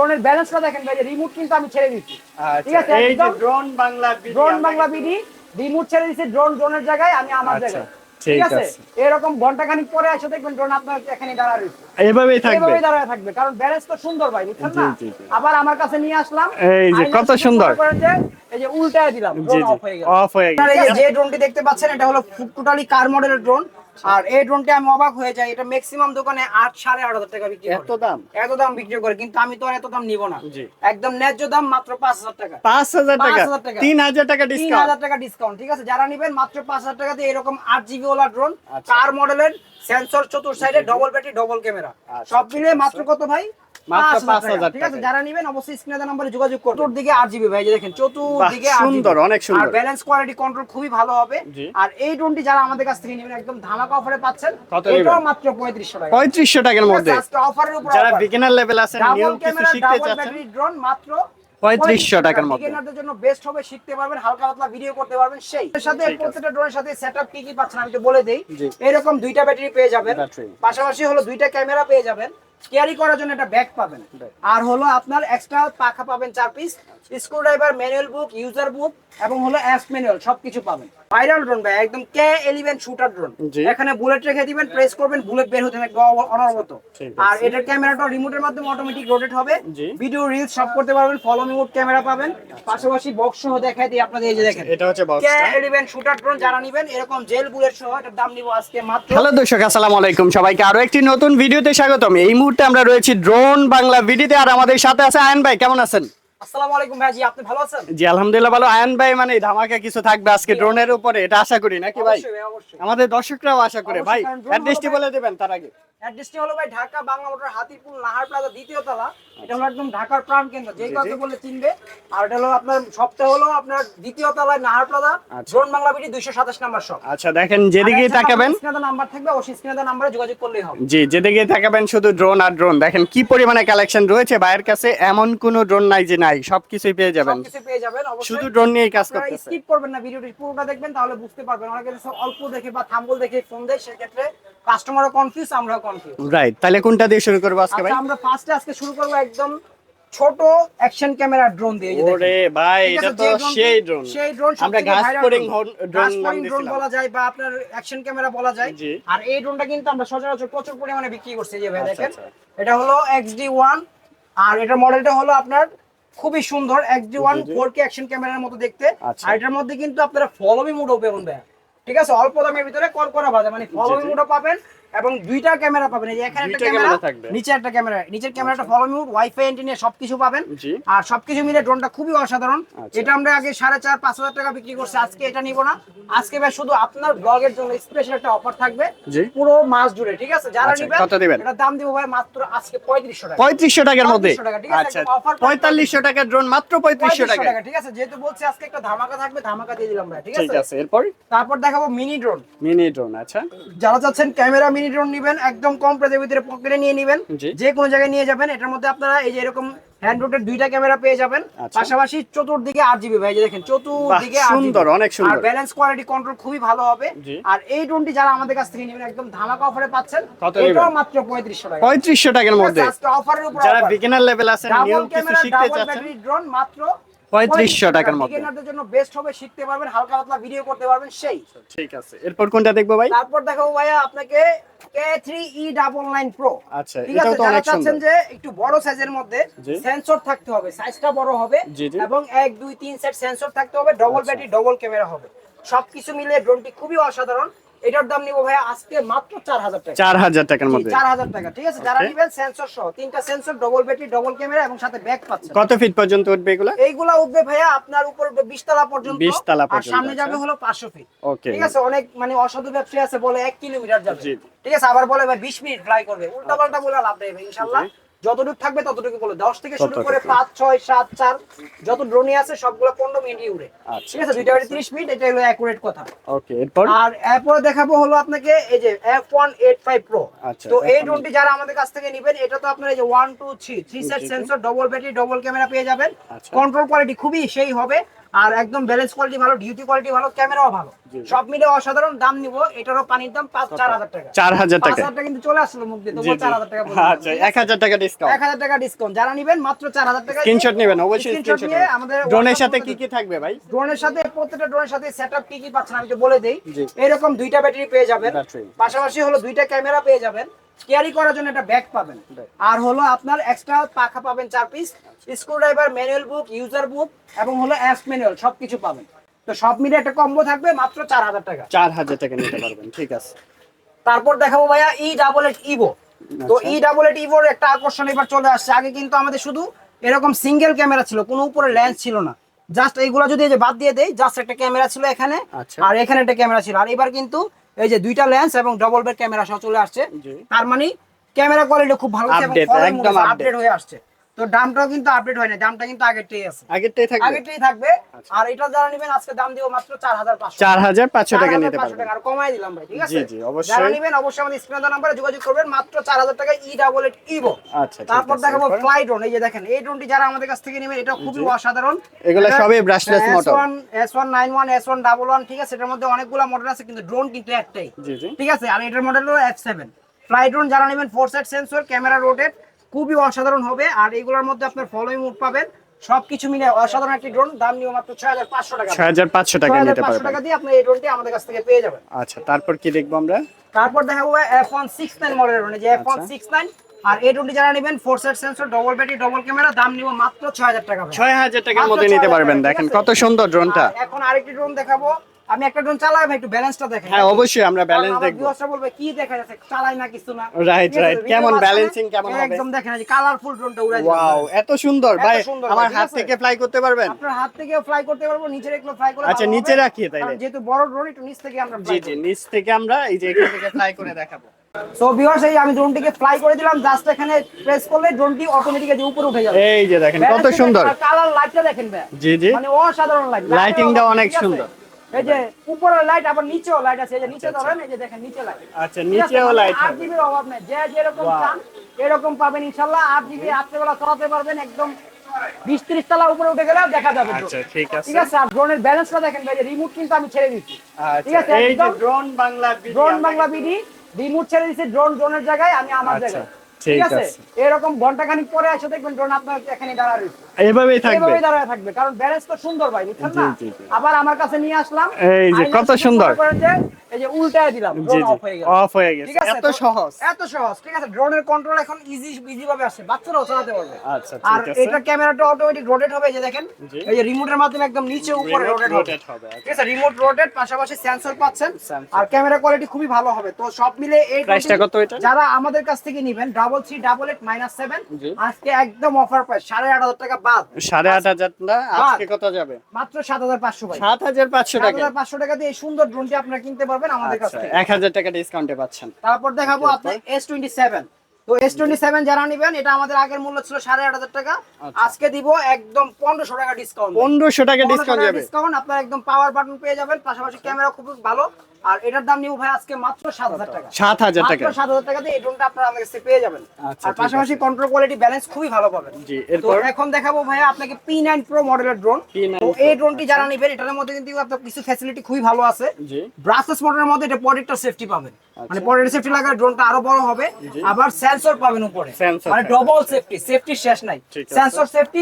ড্রোনের ব্যালেন্সটা দেখেন ভাই রিমোট কিন্তু আমি ছেড়ে দিচ্ছি। ঠিক আচ্ছা আছে এই যে drone Bangla BD drone Bangla BD remote ছেড়ে দিচ্ছি ড্রোন ড্রোনের জায়গায় আমি আমার আচ্ছা, জায়গায়। ঠিক ঠিক আছে। এরকম ঘণ্টা খানিক পরে এসে দেখবেন ড্রোন আপনার এখানে দাঁড়া রয়েছে। এভাবেই থাকবে। এইভাবেই দাঁড়ায় থাকবে কারণ ব্যালেন্স তো সুন্দর ভাই বুঝছেন না। আবার আমার কাছে নিয়ে আসলাম। এই যে কত সুন্দর। এই যে উল্টায় দিলাম ড্রোন অফ হয়ে গেল। অফ হয়ে আপনারা এই যে ড্রোনটি দেখতে পাচ্ছেন এটা হলো টোটালি কার মডেলের ড্রোন আর এই ড্রোনটা আমি অবাক হয়ে যাই এটা ম্যাক্সিমাম দোকানে আট সাড়ে আট হাজার টাকা বিক্রি এত দাম? এত দাম বিক্রি করে কিন্তু আমি তো আর এত দাম নিব না। একদম ন্যায্য দাম মাত্র পাঁচ হাজার টাকা। পাঁচ হাজার টাকা? তিন হাজার টাকা তিন হাজার টাকা ডিসকাউন্ট ঠিক আছে? যারা নিবেন মাত্র পাঁচ হাজার টাকা দিয়ে এরকম আট জিবি ওলা ড্রোন আচ্ছা। কার মডেলের সেন্সর চতুর সাইডে ডবল ব্যাটারি ডবল ক্যামেরা আচ্ছা, সব মিলে মাত্র কত ভাই? মাত্র 5,000 5,000 ঠিক আছে যারা নিবেন অবশ্যই স্ক্রিনে নম্বরে যোগাযোগ করুন। চতুর্দিকে আট জিবি ভাই দেখেন চতুর্দিকে বাহ, 8 GB সুন্দর, অনেক সুন্দর। আর ব্যালেন্স কোয়ালিটি কন্ট্রোল খুবই ভালো হবে। আর এই ড্রোনটি যারা আমাদের কাছ থেকে নেবেন একদম ধামাকা অফারে পাচ্ছেন এটাও মাত্র পঁয়ত্রিশশো টাকা। পঁয়ত্রিশশো টাকার মধ্যে। অফারের উপর যারা বিগিনার লেভেল আছেন নিউ কিছু শিখতে চাচ্ছেন ড্রোন মাত্র 3500 টাকার মধ্যে। বিগিনারদের জন্য বেস্ট হবে শিখতে পারবেন হালকা পাতলা ভিডিও করতে পারবেন সেই। সাথে প্রত্যেকটা ড্রোনের সাথে সেটআপ কি কি পাচ্ছেন আমি তো বলে দেই। এরকম দুইটা ব্যাটারি পেয়ে যাবেন। পাশাপাশি হলো দুইটা ক্যামেরা পেয়ে যাবেন। ক্যারি করার জন্য একটা ব্যাগ পাবেন। আর হলো আপনার এক্সট্রা পাখা পাবেন চার piece screwdriver manual book user book এবং হলো অ্যাপ ম্যানুয়াল সবকিছু পাবেন। ভাইরাল ড্রোন ভাই একদম কে এলিভেন শুটার ড্রোন এখানে বুলেট রেখে দিবেন প্রেস করবেন বুলেট বের হতে থাকবে অনবরত। আর। এটার ক্যামেরাটা রিমোটের মাধ্যমে অটোমেটিক রোটেট হবে। ভিডিও রিলস সব করতে পারবেন ফলো মোড ক্যামেরা পাবেন। পাশাপাশি বক্স সহ দেখাই দিই আপনাদের এই যে দেখেন। এটা হচ্ছে box K eleven shooter drone যারা নেবেন এরকম জেল বুলেট সহ এটার দাম নিব আজকে মাত্র হ্যালো দর্শক আসসালামু আলাইকুম। সবাইকে আরও একটি নতুন ভিডিওতে স্বাগতম। এই মুহূর্তে আমরা রয়েছি ড্রোন বাংলা ভিডিতে আর আমাদের সাথে আছে আয়ন ভাই কেমন আছেন? আসসালামু আলাইকুম ভাইজি আপনি ভালো আছেন? জি আলহামদুলিল্লাহ ভালো। আয়ন ভাই মানে ধামাকা কিছু থাকবে আজকে ড্রোনের উপরে এটা আশা করি নাকি ভাই? অবশ্যই ভাই, অবশ্যই। আমাদের দর্শকরাও আশা করে। ভাই অ্যাড্রেসটি বলে দেবেন তার আগে। অ্যাড্রেসটি হলো ভাই ঢাকা বাংলা মোটর হাতিপুর নাহার প্লাজা দ্বিতীয় তলা। এটা হলো একদম ঢাকার প্রাণ কেন্দ্র। যে জি, কাউকে চিনবে আর এটা হলো আপনার সপ্তাহ হলো আপনার দ্বিতীয় তলায় নাহার প্লাজা। আচ্ছা। ড্রোন বাংলা নাম্বার সব আচ্ছা দেখেন যেদিকেই তাকাবেন স্ক্রিনে নাম্বার থাকবে অবশ্যই স্ক্রিনে নাম্বারে যোগাযোগ করলেই হবে। জি যেদিকে তাকাবেন শুধু ড্রোন আর ড্রোন দেখেন কি পরিমাণে কালেকশন রয়েছে ভাইয়ের কাছে? এমন কোনো ড্রোন নাই যে নাই সবকিছুই পেয়ে যাবেন। সবকিছু পেয়ে যাবেন অবশ্যই। শুধু ড্রোন নিয়েই কাজ করতেছে। স্কিপ করবেন না ভিডিওটি পুরোটা দেখবেন তাহলে বুঝতে পারবেন। অনেকে সব অল্প দেখে বা থাম্বল দেখে ফোন দেয় সেক্ষেত্রে কাস্টমারও কনফিউজ আমরাও কনফিউজ রাইট তাহলে কোনটা দিয়ে শুরু করব আজকে ভাই? আচ্ছা আমরা ফার্স্টে আজকে শুরু করব একদম ছোট অ্যাকশন ক্যামেরা ড্রোন দিয়ে ওরে ভাই এটা তো সেই ড্রোন সেই ড্রোন আমরা ফড়িং ড্রোন নাম ড্রোন বলা যায় বা আপনার অ্যাকশন ক্যামেরা বলা যায়। আর এই ড্রোনটা কিন্তু আমরা সচরাচর প্রচুর পরিমাণে বিক্রি করছি এই যে ভাই আচ্ছা, দেখেন। আচ্ছা। এটা হলো XD1 আর এটার মডেলটা হলো আপনার খুবই সুন্দর XD1 জি, জি। 4K অ্যাকশন ক্যামেরার মতো দেখতে। আচ্ছা। আর এটার মধ্যে কিন্তু আপনারা ফলো মি মোডও পাবেন ভাই ঠিক আছে? অল্প দামের ভিতরে কর করা বাজে। মানে ফলো মি মোডও পাবেন। এবং দুইটা ক্যামেরা পাবেন। এই এখানে একটা ক্যামেরা। নিচে একটা ক্যামেরা। নিচের ক্যামেরাটা follow me mode wifi antenna সবকিছু পাবেন। আর সবকিছু মিলে ড্রোনটা খুবই অসাধারণ। আচ্ছা। এটা আমরা আগে সাড়ে চার পাঁচ হাজার টাকা বিক্রি করছি আজকে এটা নিব না। আজকে ভাই শুধু আপনার ব্লগের জন্য স্পেশাল একটা অফার থাকবে। পুরো মাস জুড়ে ঠিক আছে? যারা আচ্ছা, নিবেন? এটা দাম দিব ভাই মাত্র আজকে পঁয়ত্রিশশো টাকা। পঁয়ত্রিশশো টাকার মধ্যে? 3500 টাকা, ঠিক আছে, আচ্ছা। পঁয়তাল্লিশশো টাকার ড্রোন মাত্র পঁয়ত্রিশশো টাকা ঠিক আছে? যেহেতু বলছি আজকে একটা ধামাকা থাকবে ধামাকা দিয়ে দিলাম ভাই ঠিক আছে? এরপর? তারপর দেখাবো মিনি ড্রোন মিনি ড্রোন আচ্ছা। যারা চাচ্ছেন ক্যামেরা মিনি ড্রোন নিবেন একদম কম প্রাইসের ভিতরে পকেটে নিয়ে নিবেন। যে কোনো জায়গায় নিয়ে যাবেন এটার মধ্যে আপনারা এই যে এরকম হ্যান্ড রোটের দুইটা ক্যামেরা পেয়ে যাবেন। আচ্ছা। পাশাপাশি চতুর্দিকে আট জিবি ভাই যে দেখেন চতুর্দিকে বাহ, 8 GB সুন্দর, অনেক সুন্দর। আর ব্যালেন্স কোয়ালিটি কন্ট্রোল খুবই ভালো হবে। আর এই ড্রোনটি যারা আমাদের কাছ থেকে নেবেন একদম ধামাকা অফারে পাচ্ছেন এটাও মাত্র পঁয়ত্রিশশো টাকা। পঁয়ত্রিশশো টাকার মধ্যে। যারা বিগিনার লেভেল আছেন নিউ কিছু শিখতে চাচ্ছেন। ড্রোন মাত্র 3500 টাকার। বিগিনারদের জন্য বেস্ট হবে শিখতে পারবেন হালকা পাতলা ভিডিও করতে পারবেন সেই। ঠিক আছে। এরপর কোনটা দেখব ভাই? তারপর দেখাবো ভাইয়া আপনাকে K3E ডাবল নাইন প্রো আচ্ছা এটাও তো অনেক সুন্দর। যে একটু বড় সাইজের মধ্যে সেন্সর থাকতে হবে সাইজটা বড় হবে। এবং এক দুই তিন সেট সেন্সর থাকতে হবে ডবল। ব্যাটারি ডবল ক্যামেরা হবে। সবকিছু মিলে ড্রোনটি খুবই অসাধারণ। এটার দাম নিবো ভাইয়া আজকে মাত্র চার হাজার টাকা। চার হাজার টাকার মধ্যে। চার হাজার টাকা ঠিক আছে? যারা. নিবেন সেন্সর সহ তিনটা sensor double battery double camera এবং সাথে ব্যাগ পাচ্ছেন। কত ফিট পর্যন্ত উঠবে এগুলা? এইগুলা উঠবে ভাইয়া আপনার উপর উঠবে বিশ তলা পর্যন্ত। 20 তলা পর্যন্ত আর সামনে আচ্ছা। যাবে হলো পাঁচশো ফিট ওকে ঠিক আছে? অনেক মানে অসাধু ব্যবসায়ী আছে বলে এক কিলোমিটার যাবে। ঠিক আছে? আবার বলে ভাই বিশ মিনিট ফ্লাই করবে। উল্টা পাল্টা বলে লাভ নেই ভাই ইনশাল্লাহ। জি। যতটুকু থাকবে ততটুকু বলে দশ থেকে শুরু করে পাঁচ ছয় সাত চার যত ড্রোনই আছে সবগুলো পনেরো মিনিটই উড়ে। আচ্ছা, ঠিক আছে? দুইটা বাড়ি ত্রিশ মিনিট এটা হলো অ্যাকুরেট কথা। ওকে আর এরপরে দেখাবো হলো আপনাকে এই যে F one eight five pro আচ্ছা, তো এই ড্রোনটি যারা আমাদের কাছ থেকে নেবেন এটা তো আপনার এই যে one two three three set. Sensor double battery double camera পেয়ে যাবেন। আচ্ছা। কন্ট্রোল কোয়ালিটি খুবই সেই হবে। আর একদম ব্যালেন্স কোয়ালিটি ভালো ডিউটি কোয়ালিটি ভালো ক্যামেরাও ভালো। সব মিলে অসাধারণ দাম নিব এটারও পানির দাম পাঁচ চার হাজার টাকা। চার হাজার পাঁচ টাকা টাকা কিন্তু চলে আসলো মুখ দিয়ে তবুও। চার হাজার টাকা আচ্ছা এক হাজার টাকা ডিসকাউন্ট এক হাজার টাকা ডিসকাউন্ট যারা নিবেন মাত্র চার হাজার টাকা স্ক্রিনশট নেবেন অবশ্যই স্ক্রিনশট নিয়ে আমাদের ড্রোনের সাথে কি কি থাকবে ভাই? ড্রোনের সাথে প্রত্যেকটা ড্রোনের সাথে সেটআপ কি কি পাচ্ছেন আমি তো বলে দেই। এরকম দুইটা ব্যাটারি পেয়ে যাবেন। পাশাপাশি হলো দুইটা ক্যামেরা পেয়ে যাবেন। ক্যারি করার জন্য একটা ব্যাগ পাবেন। আর হলো আপনার এক্সট্রা পাখা পাবেন চার piece screwdriver manual book user book এবং হলো অ্যাপ ম্যানুয়াল সবকিছু পাবেন। তো সব মিলে একটা কম্বো থাকবে মাত্র চার হাজার টাকা। চার হাজার টাকা নিতে পারবেন ঠিক আছে। তারপর দেখাবো ভাইয়া ই ডাবল এইট ইভো তো। ই ডাবল এইট ইভোর একটা আকর্ষণ এবার চলে আসছে। আগে কিন্তু আমাদের শুধু এরকম সিঙ্গেল ক্যামেরা ছিল কোনো উপরে লেন্স ছিল না। জাস্ট এইগুলো যদি বাদ দিয়ে দেই জাস্ট একটা ক্যামেরা ছিল এখানে। আচ্ছা। আর এখানে একটা ক্যামেরা ছিল। আর এবার কিন্তু এই যে দুইটা লেন্স এবং ডবল বেড ক্যামেরা সহ চলে আসছে। তার মানে ক্যামেরা কোয়ালিটি খুব ভালো এবং আপডেট হয়ে আসছে। তো দামটাও কিন্তু আপডেট হয় না দামটা কিন্তু আগেরটাই আছে। আগেরটাই থাকবে? আগেরটাই থাকবে আর এটা যারা নেবেন আজকে দাম দিব মাত্র চার হাজার পাঁচশো চার হাজার পাঁচশো টাকা নিতে পারবেন। আর কমাই দিলাম ভাই ঠিক আছে? জি, জি, অবশ্যই। যারা নেবেন অবশ্যই আমাদের স্ক্রিনে দেওয়া নাম্বারে যোগাযোগ করবেন মাত্র 4000 টাকা ই ডাবল ইভো আচ্ছা তারপর দেখাবো ফ্লাই ড্রোন এই যে দেখেন এই ড্রোনটি যারা আমাদের কাছ থেকে নেবেন এটা খুবই অসাধারণ। এগুলো সবই brushless motor। S1 S191 S1 double one ঠিক আছে? এটার মধ্যে অনেকগুলো মডেল আছে কিন্তু ড্রোন কিন্তু একটাই। জি জি। ঠিক আছে? আর এটার মডেল হলো F7 ফ্লাই ড্রোন যারা নেবেন four side sensor camera rotate খুবই অসাধারণ হবে আর এগুলোর মধ্যে আপনার ফলোইং মুড পাবেন। সবকিছু মিলে অসাধারণ একটি ড্রোন দাম নিয়ে মাত্র 6500 টাকা। ছয় হাজার পাঁচশো টাকা নিতে পারবেন। টাকা দিয়ে আপনি এই ড্রোনটি আমাদের কাছ থেকে পেয়ে যাবেন। আচ্ছা তারপর কি দেখব আমরা? তারপর দেখা যাবে F1 69 মডেলের ড্রোন এই যে F1 69 আর এই ড্রোনটি যারা নেবেন four set sensor double battery double camera দাম নিব মাত্র 6000 টাকা। ছয় হাজার টাকার মধ্যে নিতে পারবেন দেখেন কত সুন্দর ড্রোনটা এখন আরেকটি ড্রোন দেখাবো আমি একটা ড্রোন চালাই ভাই একটু ব্যালেন্সটা দেখেন হ্যাঁ অবশ্যই আমরা ব্যালেন্স দেখব। বলবে কি দেখা যাচ্ছে? চালাই না কিছু না। Right. Video কেমন balancing কেমন হবে? একদম দেখেন এই কালারফুল ড্রোনটা উড়াই ওয়াও এত সুন্দর। ভাই আমার হাত থেকে ফ্লাই করতে পারবেন? আপনার হাত থেকে ফ্লাই করতে পারব নিচে রেখে ফ্লাই করে আচ্ছা, নিচে। রাখি তাইলে? যেহেতু বড় ড্রোন একটু নিচ থেকে আমরা জি জি নিচ থেকে আমরা এই যে এখান থেকে ফ্লাই করে দেখাবো। সো ভিউয়ার্স এই আমি ড্রোনটিকে ফ্লাই করে দিলাম জাস্ট এখানে প্রেস করলে ড্রোনটি অটোমেটিক্যালি উপরে উঠে যাবে। এই যে দেখেন কত সুন্দর। কালার লাইটটা দেখেন ভাই। জি জি। মানে অসাধারণ লাইট Lightingটা অনেক সুন্দর। এই যে উপরের লাইট আবার নিচেও লাইট আছে। এই যে নিচে ধরেন এই যে দেখেন নিচে লাইট আচ্ছা নিচেও লাইট আট জিবির অভাব নেই। যে যেরকম চান এরকম পাবেন আট জিবি রাত্রেবেলা চালাতে পারবেন একদম বিশ ত্রিশ তলা উপরে উঠে গেলেও দেখা যাবে। আচ্ছা ঠিক আছে। ঠিক আছে আর ড্রোনের ব্যালেন্সটা দেখেন ভাই রিমোট কিন্তু আমি ছেড়ে দিচ্ছি। ঠিক আচ্ছা আছে এই যে drone Bangla drone Bangla BD remote ছেড়ে দিচ্ছি ড্রোন ড্রোনের জায়গায় আমি আমার আচ্ছা, জায়গায়। ঠিক আছে। এরকম ঘণ্টা খানিক পরে এসে দেখবেন ড্রোন আপনার এখানে দাঁড়া রয়েছে। এইভাবেই থাকবে। এইভাবেই দাঁড়ায় থাকবে কারণ ব্যালেন্স তো সুন্দর ভাই বুঝছেন না। আবার আমার কাছে নিয়ে আসলাম এই যে কত সুন্দর। এই যে উল্টায় দিলাম ড্রোন অফ হয়ে গেল। অফ হয়ে গেছে। এত সহজ। এত সহজ ঠিক আছে ড্রোনের কন্ট্রোল এখন ইজি ইজি ভাবে আসছে বাচ্চারাও চালাতে পারবে। আচ্ছা আর এটা ক্যামেরাটা অটোমেটিক রোটেট হবে এই যে দেখেন এই যে রিমোটের মাধ্যমে একদম নিচে উপরে রোটেট হবে। ঠিক আছে রিমোট রোটেট পাশাপাশি সেন্সর পাচ্ছেন। আর ক্যামেরা কোয়ালিটি খুবই ভালো হবে তো সব মিলে এই Price-টা কত এটা? যারা আমাদের কাছ থেকে নেবেন double three double eight minus seven আজকে একদম অফার প্রাইস সাড়ে আট হাজার টাকা বাদ। সাড়ে আট হাজার না আজকে কত যাবে? মাত্র সাত হাজার পাঁচশো সাত হাজার পাঁচশো টাকা। হাজার পাঁচশো টাকা দিয়ে এই সুন্দর ড্রোনটি আপনারা কিনতে পারবেন আমাদের কাছ আচ্ছা এক হাজার টাকা ডিসকাউন্টে পাচ্ছেন। তারপর দেখাবো আপনি এস টোয়েন্টি সেভেন তো এস টোয়েন্টি সেভেন যারা নিবেন এটা আমাদের আগের মূল্য ছিল সাড়ে আট হাজার টাকা। আচ্ছা। আজকে দিব একদম পনেরোশো টাকা ডিসকাউন্ট পনেরোশো টাকা ডিসকাউন্ট ডিসকাউন্ট আপনার একদম পাওয়ার বাটন পেয়ে যাবেন। পাশাপাশি ক্যামেরা খুব ভালো। আর এটার দাম ভাই আজকে মাত্র সাত হাজার টাকা। সাত হাজার টাকা। মাত্র সাত হাজার টাকা দিয়ে এই ড্রোনটা আপনারা আমাদের কাছে পেয়ে যাবেন। আচ্ছা, আর পাশাপাশি কন্ট্রোল কোয়ালিটি ব্যালেন্স খুবই ভালো পাবেন। জি, এরপর? এখন দেখাবো ভাইয়া আপনাকে পি নাইন প্রো মডেলের ড্রোন তো এই ড্রোনটি যারা নেবেন এটার মধ্যে কিন্তু আপনার কিছু ফ্যাসিলিটি খুবই ভালো আছে। জি। ব্রাসলেস মধ্যে এটা সেফটি পাবেন। আচ্ছা। মানে সেফটি লাগালে ড্রোনটা আরও বড় হবে। আবার সেন্সর পাবেন উপরে। মানে ডবল সেফটি সেফটি শেষ নাই। সেন্সর সেফটি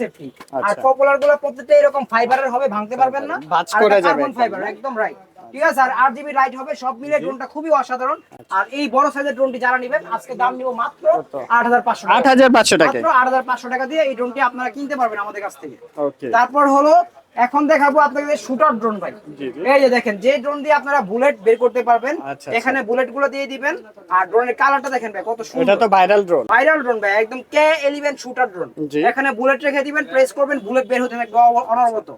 সেফটি আর আচ্ছা। পপুলারগুলো প্রত্যেকটা এরকম ফাইবারের হবে ভাঙতে পারবেন না। বাজ করা যাবে। Carbon fibre? একদম রাইট ঠিক আছে আর আর জিবি লাইট হবে সব মিলে ড্রোনটা খুবই অসাধারণ। আর এই বড় সাইজের ড্রোনটি যারা নেবেন আজকে দাম নিব মাত্র আট হাজার পাঁচশো আট হাজার পাঁচশো টাকা মাত্র আট হাজার পাঁচশো টাকা দিয়ে এই ড্রোনটি আপনারা কিনতে পারবেন আমাদের কাছ থেকে। ওকে তারপর হলো এখন দেখাবো আপনাকে শুটার ড্রোন ভাই। এই যে দেখেন যে ড্রোন দিয়ে আপনারা বুলেট বের করতে পারবেন আচ্ছা, এখানে বুলেটগুলো দিয়ে দিবেন। আর ড্রোনের কালারটা দেখেন ভাই কত সুন্দর এটা তো ভাইরাল ড্রোন ভাইরাল ড্রোন ভাই একদম কে এলিভেন শুটার ড্রোন এখানে বুলেট রেখে দিবেন প্রেস করবেন বুলেট বের হতে থাকবে অনবরত।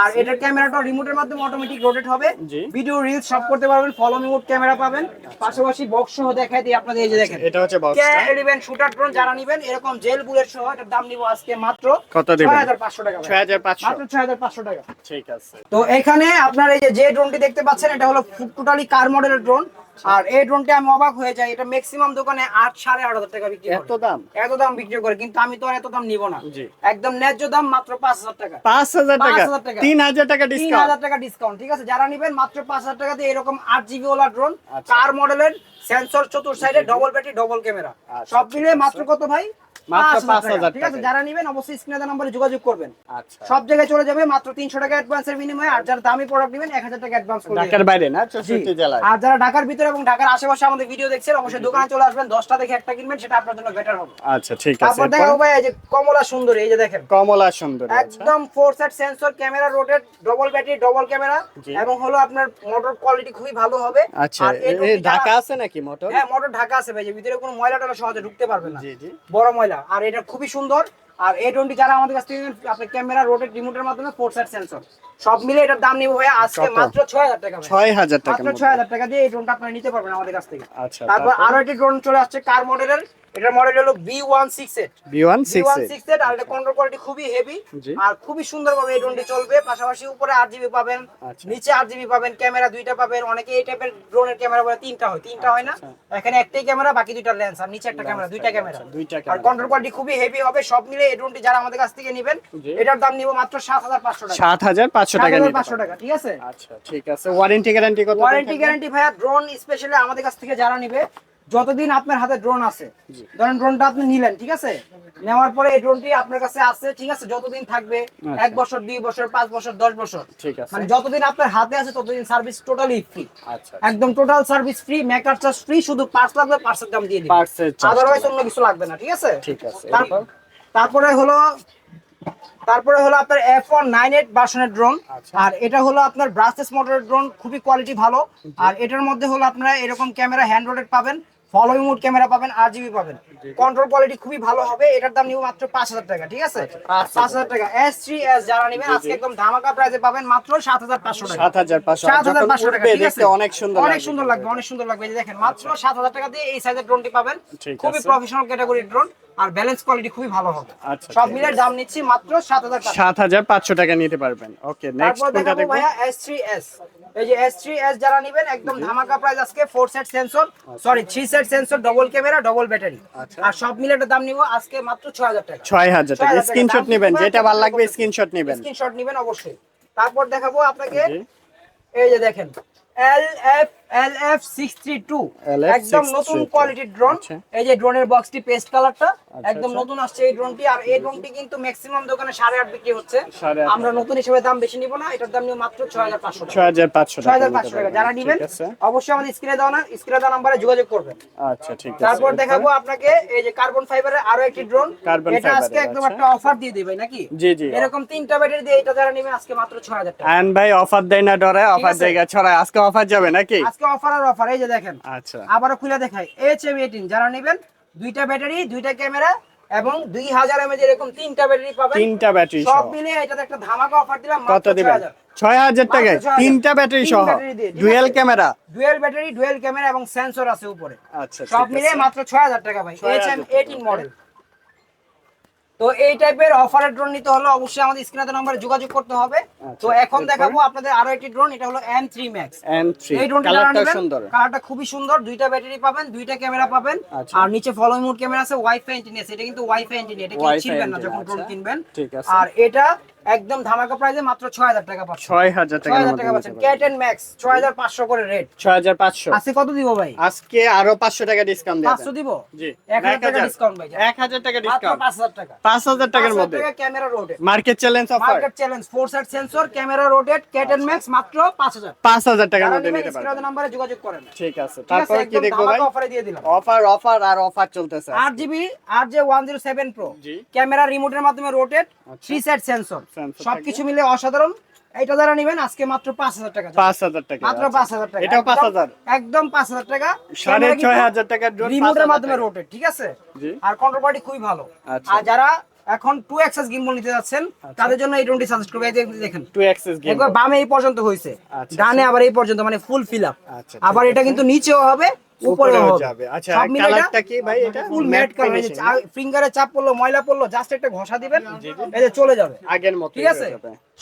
আর। এটার ক্যামেরাটা রিমোটের মাধ্যমে অটোমেটিক রোটেট হবে। ভিডিও রিলস সব করতে পারবেন ফলো মোড ক্যামেরা পাবেন। পাশাপাশি বক্স সহ দেখাই দিই আপনাদের এই যে দেখেন। এটা হচ্ছে box K eleven shooter drone যারা নেবেন এরকম জেল বুলেট সহ এটার দাম নিব আজকে মাত্র কত দিবেন? হাজার পাঁচশো টাকা ভাই। ছয় হাজার পাঁচশো। মাত্র ছয় হাজার পাঁচশো পাঁচশো টাকা। ঠিক আছে। তো এখানে আপনার এই যে ড্রোনটি দেখতে পাচ্ছেন এটা হলো টোটালি কার মডেলের ড্রোন আর এই ড্রোনটি আমি অবাক হয়ে যাই এটা ম্যাক্সিমাম দোকানে আট সাড়ে আট হাজার টাকা বিক্রি এত দাম? এত দাম বিক্রি করে কিন্তু আমি তো আর এত দাম নিব না। একদম ন্যায্য দাম মাত্র পাঁচ হাজার টাকা। পাঁচ হাজার টাকা? তিন হাজার টাকা তিন হাজার টাকা ডিসকাউন্ট ঠিক আছে? যারা নিবেন মাত্র পাঁচ হাজার টাকাতে এরকম আট জিবি ওলা ড্রোন। কার মডেলের সেন্সর চতুর সাইডে ডবল ব্যাটারি ডবল ক্যামেরা সব মিলিয়ে মাত্র কত ভাই? মাত্র 5,000 ঠিক আছে যারা নিবেন অবশ্যই স্ক্রিনে নাম্বারে যোগাযোগ করবেন। আচ্ছা। সব জায়গায় চলে যাবে মাত্র তিনশো টাকা অ্যাডভান্সের বিনিময়ে আর যারা দামি প্রোডাক্ট নেবেন এক হাজার টাকা অ্যাডভান্স করবেন ঢাকার বাইরে না চৌষট্টি জেলায়? আর যারা ঢাকার ভিতরে এবং ঢাকার আশেপাশে আমাদের ভিডিও দেখছেন অবশ্যই দোকানে চলে আসবেন দশটা দেখে একটা কিনবেন সেটা আপনার জন্য বেটার হবে। আচ্ছা ঠিক আছে। তারপর দেখাবো ভাই এই যে কমলা সুন্দরী এই যে দেখেন। কমলা সুন্দর আচ্ছা। একদম four set sensor camera rotate double battery double camera এবং হলো আপনার মোটর কোয়ালিটি খুবই ভালো হবে। আচ্ছা ঢাকা আছে নাকি মোটর হ্যাঁ মোটর ঢাকা আছে ভাই যে ভিতরে কোনো ময়লা টয়লা সহজে ঢুকতে পারবে না। বড় ময়লা। আর এটা খুবই সুন্দর। আর এ টোয়েন্টি যারা আমাদের কাছ থেকে আপনার আপনি ক্যামেরা রোটেট রিমোটের মাধ্যমে ফোর সাইড সেন্সর সব মিলে এটার দাম নিব ভাই আজকে মাত্র ছয় হাজার টাকা ভাই। ছয় হাজার টাকা মাত্র ছয় হাজার টাকা দিয়ে এই ড্রোনটা আপনারা নিতে পারবেন আমাদের কাছ থেকে। আচ্ছা তারপর আরও একটি ড্রোন চলে আসছে কার মডেলের এটার মডেল হলো B one six eight B one six eight আর এটা কন্ট্রোল কোয়ালিটি খুবই হেভি আর খুবই সুন্দরভাবে এই ড্রোনটি চলবে। পাশাপাশি উপরে আট জিবি পাবেন আচ্ছা। নিচে আট জিবি পাবেন ক্যামেরা দুইটা পাবেন। অনেকে এই টাইপের ড্রোনের ক্যামেরা বলে তিনটা হয়। তিনটা হয় না। এখানে একটাই ক্যামেরা বাকি দুইটা লেন্স আর নিচে একটা ক্যামেরা দুইটা ক্যামেরা। আচ্ছা, আর কন্ট্রোল কোয়ালিটি খুবই হেভি হবে। সব মিলে এই ড্রোনটি যারা আমাদের কাছ থেকে নেবেন এটার দাম নিব মাত্র সাত হাজার পাঁচশো টাকা। সাত হাজার পাঁচশো টাকা পাঁচশো। টাকা ঠিক আছে? আচ্ছা ঠিক আছে। ওয়ারেন্টি গ্যারান্টি কত ওয়ারেন্টি গ্যারান্টি ভাইয়া ড্রোন স্পেশালি আমাদের কাছ থেকে যারা নিবে যতদিন আপনার হাতে ড্রোন আছে ধরেন ড্রোনটা আপনি নিলেন ঠিক আছে? নেওয়ার পরে এই ড্রোনটি আপনার কাছে আছে ঠিক আছে? যতদিন থাকবে এক বছর দুই বছর পাঁচ বছর দশ বছর। ঠিক আছে। মানে যতদিন আপনার হাতে আছে ততদিন সার্ভিস টোটালি ফ্রি আচ্ছা একদম total service free maker charge free শুধু পার্স লাগবে পার্সের দাম দিয়ে দিবেন। আদারওয়াইজ অন্য কিছু লাগবে না ঠিক আছে? ঠিক আছে তারপরে হলো তারপরে হলো আপনার এফ ওয়ান নাইন এইট ভার্সনের ড্রোন আচ্ছা। আর এটা হলো আপনার ব্রাসেস মোটরের ড্রোন খুবই কোয়ালিটি ভালো। আর এটার মধ্যে হলো আপনারা এরকম ক্যামেরা হ্যান্ড রোটেড পাবেন। ফলোইং মোড ক্যামেরা পাবেন আর জিবি পাবেন। কন্ট্রোল কোয়ালিটি খুবই ভালো হবে এটার দাম নিব মাত্র পাঁচ হাজার টাকা ঠিক আছে? পাঁচ পাঁচ হাজার টাকা। এস থ্রি এস যারা নেবেন আজকে একদম ধামাকা প্রাইসে পাবেন মাত্র সাত হাজার পাঁচশো টাকা। সাত হাজার পাঁচশো সাত হাজার পাঁচশো টাকা ঠিক আছে? দেখতে অনেক সুন্দর অনেক সুন্দর লাগবে অনেক সুন্দর লাগবে। এই দেখেন মাত্র সাত হাজার টাকা দিয়ে এই সাইজের ড্রোনটি পাবেন। খুবই প্রফেশনাল ক্যাটাগরির ড্রোন আর ব্যালেন্স কোয়ালিটি খুবই ভালো হবে। আচ্ছা, সব মিলে দাম নিচ্ছি মাত্র সাত হাজার টাকা সাত হাজার পাঁচশো টাকা নিতে পারবেন। ওকে নেক্সট কোনটা দেখাবো দেখব? ভাইয়া S3s এই যে S3s যারা নেবেন একদম ধামাকা প্রাইস আজকে 4 set sensor sorry 3 set sensor double camera double battery. আর সব মিলে দাম নিব আজকে মাত্র 6000 টাকা। ছয় হাজার টাকা। 6,000 টাকা। স্ক্রিনশট নেবেন যেটা ভালো লাগবে স্ক্রিনশট নেবেন। স্ক্রিনশট নেবেন অবশ্যই। তারপর দেখাবো আপনাকে এই যে দেখেন LF LF632 একদম নতুন কোয়ালিটির ড্রোন আচ্ছা। এই যে ড্রোনের বক্সটি পেস্ট কালারটা একদম আচ্ছা। নতুন আসছে এই ড্রোনটি আর এই ড্রোনটি কিন্তু ম্যাক্সিমাম দোকানে সাড়ে আট বিক্রি হচ্ছে। আমরা নতুন হিসেবে দাম বেশি নিব না এটার দাম মাত্র ছয় হাজার পাঁচশো টাকা। যারা নিবেন অবশ্যই আমাদের স্ক্রিনে দেওয়া না স্ক্রিনে দেওয়া নাম্বারে যোগাযোগ করবেন। আচ্ছা ঠিক আছে। তারপর দেখাবো আপনাকে এই যে কার্বন ফাইবারের আরও একটি ড্রোন এটা আজকে একদম আচ্ছা। একটা অফার দিয়ে দিবে নাকি? জি, জি। এরকম তিনটা ব্যাটারি দিয়ে এটা যারা নেবে আজকে মাত্র ছয় হাজার টাকা। আয়ন ভাই অফার দেয় না ডরে অফার জায়গা ছড়ায়। আজকে অফার যাবে নাকি? আজকে অফার আর অফার এই যে দেখেন। আচ্ছা। আবারও খুলে দেখাই। এইচ এম এইটিন যারা নেবেন দুইটা ব্যাটারি দুইটা ক্যামেরা এবং দুই হাজার এমএজ এরকম তিনটা ব্যাটারি পাবেন। তিনটা ব্যাটারি সব মিলিয়ে এটাতে একটা ধামাকা অফার দিলাম কত দিবেন? 6000 ছয় হাজার টাকায় তিনটা ব্যাটারি সহ। Dual camera dual battery dual camera এবং সেন্সর আছে উপরে। আচ্ছা সব মিলিয়ে মাত্র ছয় হাজার টাকা ভাই। 6,000 এইচ এম এইটিন মডেল তো এই টাইপের অফারের ড্রোন নিতে হলে অবশ্যই আমাদের স্ক্রিনে নম্বরে যোগাযোগ করতে হবে তো আচ্ছা, এখন দেখাবো আপনাদের আরও একটি ড্রোন এটা হলো M three max And three, এই ড্রোনটা কালারটা সুন্দর কালারটা খুবই সুন্দর দুইটা ব্যাটারি পাবেন দুইটা ক্যামেরা পাবেন আচ্ছা। আর নিচে ফলোইং মোড ক্যামেরা আছে ওয়াইফাই আছে এটা কিন্তু ওয়াইফাই অ্যান্টিনি এটা কি Wi-Fi না যখন ড্রোন আচ্ছা। কিনবেন ঠিক আছে। আর এটা একদম ধামাকা প্রাইসে মাত্র 6000 টাকা পাচ্ছেন। ছয় হাজার 6000 টাকার টাকা পাচ্ছেন। ক্যাট এন্ড ম্যাক্স 6500 করে রেট ছয় হাজার পাঁচশো। আজকে কত দিব ভাই? আজকে আরও পাঁচশো টাকা ডিসকাউন্ট দিয়ে 500 দিব? জি। 1000 টাকা ডিসকাউন্ট ভাই। এক হাজার টাকা মাত্র ডিসকাউন্ট 5000 টাকা। পাঁচ হাজার টাকার মধ্যে। টাকা camera rotate market challenge offer market challenge four side sensor camera rotate cat and max মাত্র 5000 পাঁচ হাজার টাকার যারা মধ্যে নিতে পারবেন। স্ক্রিনে নম্বরে যোগাযোগ করেন ঠিক আছে। তারপর কি দেখব ভাই? অফারে দিয়ে দিলাম। অফার অফার আর অফার চলতেছে আট জিবি আর যে one zero seven pro G. Camera রিমোটের মাধ্যমে রোটেট। থ্রি সাইড সেন্সর সবকিছু মিলে অসাধারণ। এটা যারা নেবেন আজকে মাত্র পাঁচ হাজার টাকা পাঁচ হাজার টাকা মাত্র আচ্ছা। পাঁচ হাজার টাকা। এটাও পাঁচ হাজার। একদম পাঁচ হাজার টাকা। সাড়ে ছয় হাজার টাকার রিমোটের মাধ্যমে রোটেট ঠিক আছে? আর কন্ট্রোল পার্টি খুবই ভালো। আচ্ছা। আর যারা এখন টু এক্সেস গিম্বল নিতে যাচ্ছেন তাদের জন্য এই ড্রোনটি সাজেস্ট করবে। এই দেখেন টু এক্সেস গেম একবার বামে এই পর্যন্ত হয়েছে। আচ্ছা, ডানে আবার এই পর্যন্ত মানে ফুল ফিল আপ আচ্ছা, আবার এটা কিন্তু নিচেও হবে। উপরেও যাবে। আচ্ছা কালারটা কি ভাই এটা? ফুল ম্যাট কালার ফিঙ্গারে চাপ পড়ল ময়লা পড়ল জাস্ট একটা ঘষা দিবেন। এই যে চলে যাবে। আগের মতো ঠিক আছে?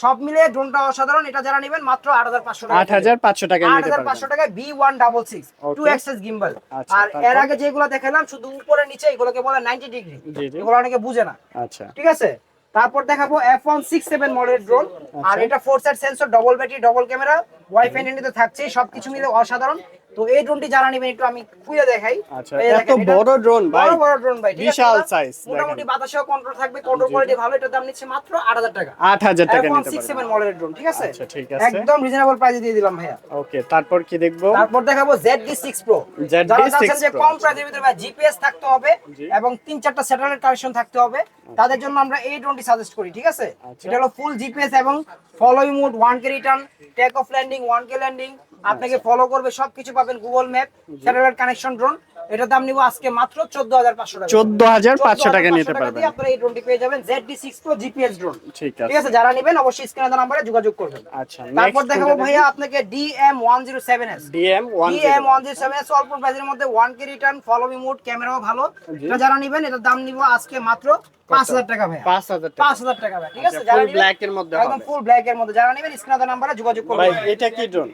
সব মিলে ড্রোনটা অসাধারণ এটা যারা নেবেন মাত্র আট হাজার পাঁচশো টাকা আট হাজার পাঁচশো টাকা নিতে পারবেন। টাকায় B one double six Okay. Two gimbal আচ্ছা, আর এর তারপর? আগে যেগুলো দেখালাম শুধু উপরে নিচে এগুলোকে বলে নাইনটি ডিগ্রি জি, জি। এগুলো অনেকে বুঝে না। আচ্ছা। ঠিক আছে? তারপর দেখাবো এফ ওয়ান সিক্স সেভেন মডেলের ড্রোন আর এটা four side sensor double battery double camera wifi এন্টিতে থাকছে সবকিছু মিলে অসাধারণ। তো এই ড্রোনটি যারা নেবেন একটু আমি খুলে দেখাই। আচ্ছা এত বড় ড্রোন ভাই। বড় বড় ড্রোন ভাই বিশাল size, মোটামুটি। বাতাসেও কন্ট্রোল থাকবে কন্ট্রোল কোয়ালিটি ভালো এটার দাম নিচ্ছে মাত্র আট হাজার টাকা। আট হাজার টাকা F1 নিতে 67 পারবেন মডেলের ড্রোন ঠিক আছে? আচ্ছা, ঠিক আছে। একদম রিজনেবল প্রাইসে দিয়ে দিলাম ভাইয়া। ওকে তারপর কি দেখব? তারপর দেখাবো ZD6 Pro ZD6 যারা চাচ্ছেন যে কম প্রাইসের ভিতরে ভাই জিপিএস থাকতে হবে এবং তিন চারটা স্যাটেলাইট কানেকশন থাকতে হবে। তাদের জন্য আমরা এই ড্রোনটি সাজেস্ট করি ঠিক আছে? আচ্ছা। এটা হলো ফুল জিপিএস এবং following mode one K return take off landing one K landing আপনাকে। ফলো করবে সবকিছু পাবেন Google map satellite connection drone এটার দাম নিব আজকে মাত্র চোদ্দ হাজার পাঁচশো টাকা। চোদ্দ হাজার পাঁচশো টাকা নিতে পারবেন। আপনারা এই ড্রোনটি পেয়ে যাবেন ZD6 Pro জিপিএস ড্রোন ঠিক ঠিক আছে। আছে যারা নেবেন অবশ্যই স্ক্রিনে নাম্বারে যোগাযোগ করবেন আচ্ছা তারপর দেখাবো ভাইয়া আপনাকে DM one zero seven S DM one DM one zero seven S অল্প প্রাইসের মধ্যে one K return follow me mode ক্যামেরাও ভালো। এটা যারা নেবেন এটার দাম নিব আজকে মাত্র পাঁচ হাজার টাকা ভাইয়া। পাঁচ হাজার টাকা। পাঁচ হাজার টাকা ভাই ঠিক আছে? আচ্ছা, যারা black এর মধ্যে একদম ফুল ব্ল্যাক এর মধ্যে যারা নেবেন স্ক্রিনে নাম্বারে যোগাযোগ ভাই করবেন এটা কি ড্রোন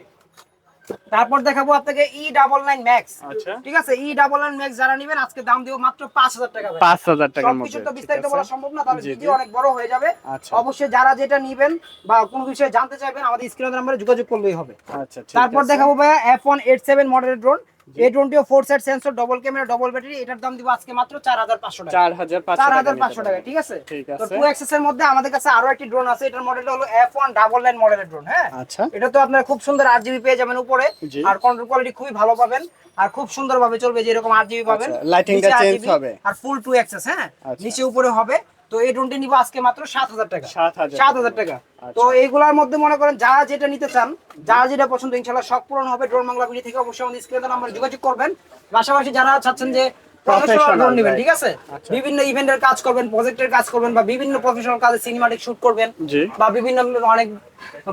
তারপর দেখাবো আপনাকে ই ডাবল নাইন ম্যাক্স আচ্ছা ঠিক আছে ই ডাবল নাইন ম্যাক্স যারা নেবেন আজকে দাম দিব মাত্র পাঁচ হাজার টাকা পাঁচ হাজার টাকা সবকিছু মধ্যে তো বিস্তারিত। বলা সম্ভব না তাহলে। ভিডিও অনেক বড় হয়ে যাবে আচ্ছা। অবশ্যই যারা যেটা নিবেন বা কোনো বিষয়ে জানতে চাইবেন আমাদের স্ক্রিনের নাম্বারে যোগাযোগ করলেই হবে আচ্ছা তারপর। দেখাবো ভাইয়া এফ ওয়ান এইট সেভেন মডেলের ড্রোন এই ড্রোনটিও four side sensor double camera double battery এটার দাম দিব আজকে মাত্র চার হাজার পাঁচশো টাকা। চার হাজার চার হাজার পাঁচশো টাকা ঠিক আছে? তো টু এক্সেস এর মধ্যে আমাদের কাছে আরও একটি ড্রোন আছে এটার মডেলটা হলো এফ ওয়ান ডাবল নাইন মডেলের ড্রোন হ্যাঁ? আচ্ছা। এটা তো আপনার খুব সুন্দর আট জিবি পেয়ে যাবেন উপরে আর কন্ট্রোল কোয়ালিটি খুবই ভালো পাবেন আর খুব সুন্দর ভাবে চলবে যেরকম আট জিবি পাবেন আচ্ছা, change 8GB হবে। আর ফুল টু এক্সেস হ্যাঁ? আচ্ছা। নিচে উপরে হবে তো এই ড্রোনটি নিব আজকে মাত্র সাত হাজার টাকা। সাত হাজার টাকা। আচ্ছা। তো এইগুলোর মধ্যে মনে করেন যারা যেটা নিতে চান যারা যেটা পছন্দ ইনশাল্লাহ সব পূরণ হবে ড্রোন বাংলা ভিডিও থেকে। অবশ্যই আমাদের স্ক্রিনে নাম্বার যোগাযোগ করবেন। পাশাপাশি যারা চাচ্ছেন যে প্রফেশনাল নেবেন ঠিক আছে? আচ্ছা। বিভিন্ন ইভেন্টের কাজ করবেন প্রজেক্টের কাজ করবেন বা বিভিন্ন প্রফেশনাল কাজে সিনেমাটিক শুট করবেন বা বিভিন্ন অনেক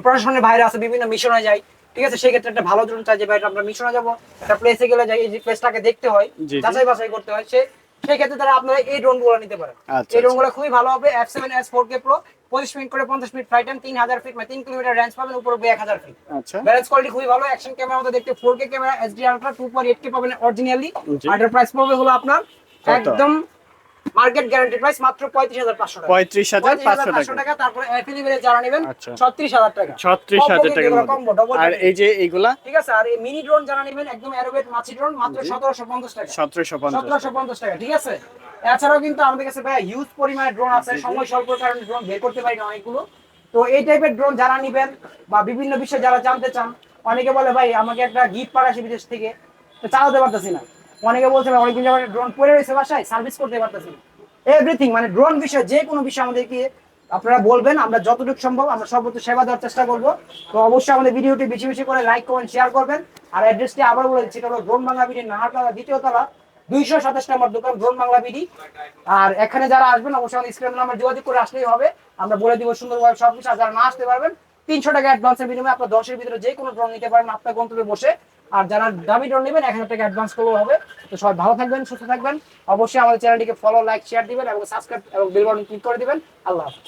প্রশাসনের বাইরে আছে বিভিন্ন মিশনে যায় ঠিক আছে? সেই ক্ষেত্রে একটা ভালো ড্রোন চাই যে ভাই আমরা মিশনে যাব। একটা প্লেসে গেলে যাই এই যে প্লেসটাকে দেখতে হয়। যাচাই বাছাই করতে হয় সে সেই ক্ষেত্রে তারা আপনারা এই ড্রোনগুলো নিতে পারেন। আচ্ছা, এই ড্রোনগুলো খুবই ভালো হবে F seven S four K pro পঁচিশ মিনিট করে পঞ্চাশ মিনিট ফ্লাইট টাইম তিন হাজার ফিট মানে তিন কিলোমিটার রেঞ্জ পাবেন উপরে এক হাজার ফিট আচ্ছা। ব্যালেন্স কোয়ালিটি খুবই ভালো অ্যাকশন ক্যামেরা মতো দেখতে 4K camera HD ultra 2.8K পাবেন অরিজিনালি জি। আর এটার প্রাইস পাবে হলো আপনার একদম মার্কেট গ্যারান্টি প্রাইস মাত্র 35500 টাকা। পঁয়ত্রিশ হাজার পাঁচশো 35,500 টাকা। টাকা তারপরে যারা নেবেন আচ্ছা। 36000 টাকা। ছত্রিশ হাজার টাকার কম্বো মধ্যে। ডবল আর এই যে এইগুলা? ঠিক আছে আর এই মিনি ড্রোন যারা নেবেন একদম অ্যারোবেট মাছি ড্রোন মাত্র 1750 টাকা। সতেরোশো পঞ্চাশ। 1750 টাকা ঠিক আছে? এছাড়াও কিন্তু আমাদের কাছে ভাই হিউজ পরিমাণে ড্রোন আছে। সময় স্বল্প কারণে ড্রোন বের করতে পারি না অনেকগুলো। তো এই টাইপের ড্রোন যারা নিবেন বা বিভিন্ন বিষয়ে যারা জানতে চান অনেকে বলে ভাই আমাকে একটা গিফট পাঠাসি বিদেশ থেকে। তো চালাতে পারতেছি না। অনেকে বলছে ভাই, অনেকদিন যাবে ড্রোন পড়ে রয়েছে বাসায় সার্ভিস করতে পারতেছি এভরিথিং মানে ড্রোন বিষয়ে, যে কোনো বিষয় আমাদেরকে আপনারা বলবেন, আমরা যতটুকু সম্ভব, আমরা সর্বোচ্চ সেবা দেওয়ার চেষ্টা করব। তো অবশ্যই আমাদের ভিডিওটি বেশি বেশি করে লাইক কমেন্ট শেয়ার করবেন। আর অ্যাড্রেসটি আবার বলে দিচ্ছি হলো ড্রোন বাংলা বিডির নাহারতলা দ্বিতীয় তলা, দুইশো সাতাশ নম্বর দোকান ড্রোন বাংলা বিডি। আর এখানে যারা আসবেন, অবশ্যই আমাদের স্ক্রিন নাম্বার যোগাযোগ করে আসলেই হবে। আমরা বলে দিব সুন্দরভাবে সব কিছু আর যারা না আসতে পারবেন, তিনশো টাকা অ্যাডভান্সের বিনিময়ে আপনার দশের ভিতরে যে কোনো ড্রোন নিতে পারেন আপনার গন্তব্যে বসে। আর যারা দামি ড্রোন নেবেন, এক হাজার টাকা অ্যাডভান্স করলেও হবে। তো সবাই ভালো থাকবেন, সুস্থ থাকবেন। অবশ্যই আমাদের চ্যানেলটিকে ফলো লাইক শেয়ার দিবেন এবং সাবস্ক্রাইব এবং বেল বাটন ক্লিক করে দিবেন। আল্লাহ হাফেজ।